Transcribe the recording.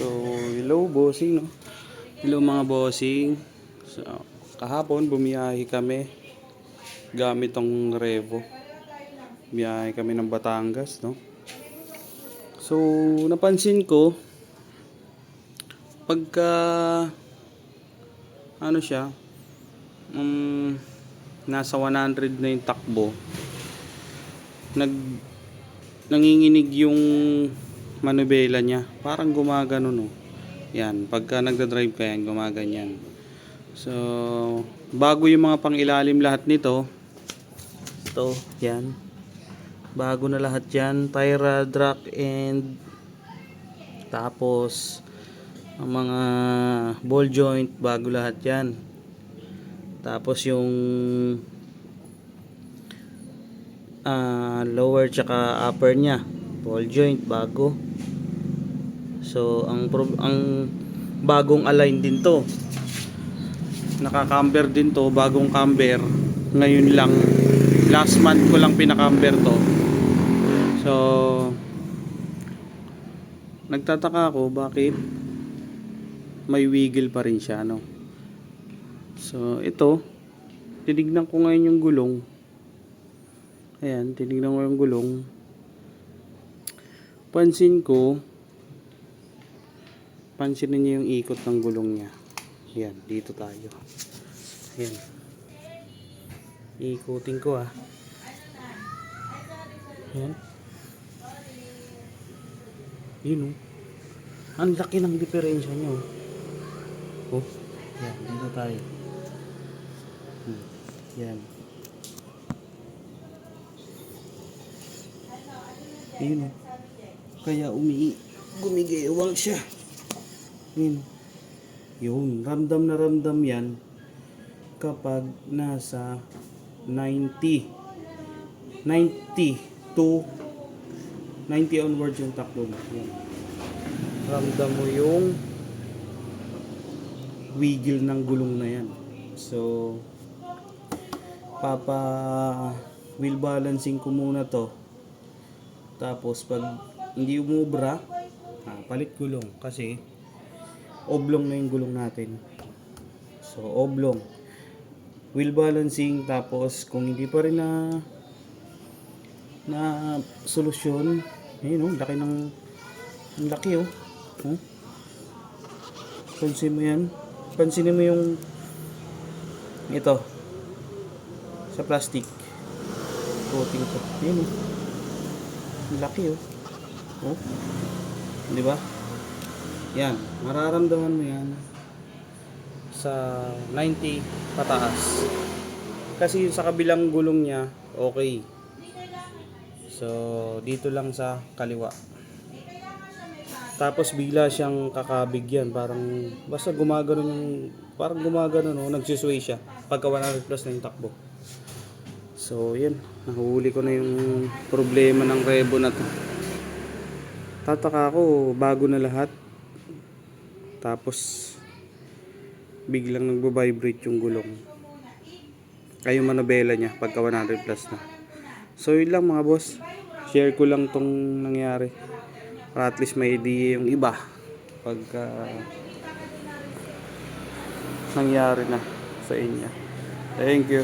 So, hello bossing, no? Hello mga bossing. So, kahapon bumiyahe kami gamit tong Revo. Biyahe kami ng Batangas, no? So, napansin ko pagka ano siya um, nasa 100 na yung takbo nag nanginginig yung manubela niya. Parang gumagano no. Yan, pagka nagda-drive ka yan, gumaganyan. So, bago yung mga pangilalim lahat nito. Ito, yan. Bago na lahat yan. Tyra, Drac, and tapos ang mga ball joint, bago lahat yan. Tapos yung ah, lower tsaka upper niya ball joint bago so ang ang bagong align din to. Nakaka-camber din to bagong camber. Ngayon lang last month ko lang pinaka-camber to. So nagtataka ako bakit may wiggle pa rin siya no? So ito tinignan ko ngayon yung gulong. Ayan, tinignan ko yung gulong. Pansin ko, pansinin niyo yung ikot ng gulong niya. Ayan, dito tayo. Ayan. Ikutin ko ah. Ayan. Yun oh. Ang laki ng diferensya niya oh. Oh, ayan, dito tayo. Hmm. Ayan. Ayun oh. Kaya umi gumigewang siya. Yun. Yun. Ramdam na ramdam yan kapag nasa 90 90 to 90 onwards yung takbo mo. Yan. Ramdam mo yung wiggle ng gulong na yan. So, papa wheel balancing ko muna to tapos pag hindi umubra, ah, palit gulong kasi oblong na yung gulong natin. So oblong. Wheel balancing tapos kung hindi pa rin na na solusyon, ayun oh, laki ng ang laki oh. Huh? Pansin mo yan. Pansinin mo yung ito sa plastic coating ko. Ayun oh. Ang laki oh. Oh. Di ba? Yan, mararamdaman mo yan sa 90 pataas. Kasi yung sa kabilang gulong niya, okay. So, dito lang sa kaliwa. Tapos bigla siyang kakabig yan. Parang, basta gumagano yung, parang gumagano no, nagsisway siya. Pagka 100 plus na yung takbo. So, yun. Nahuli ko na yung problema ng Revo na to. Tataka ako, bago na lahat. Tapos, biglang nagbo-vibrate yung gulong. Ay, yung manobela niya pagka 100 plus na. So, yun lang mga boss. Share ko lang tong nangyari. Para at least may idea yung iba. Pagka nangyari na sa inyo. Thank you.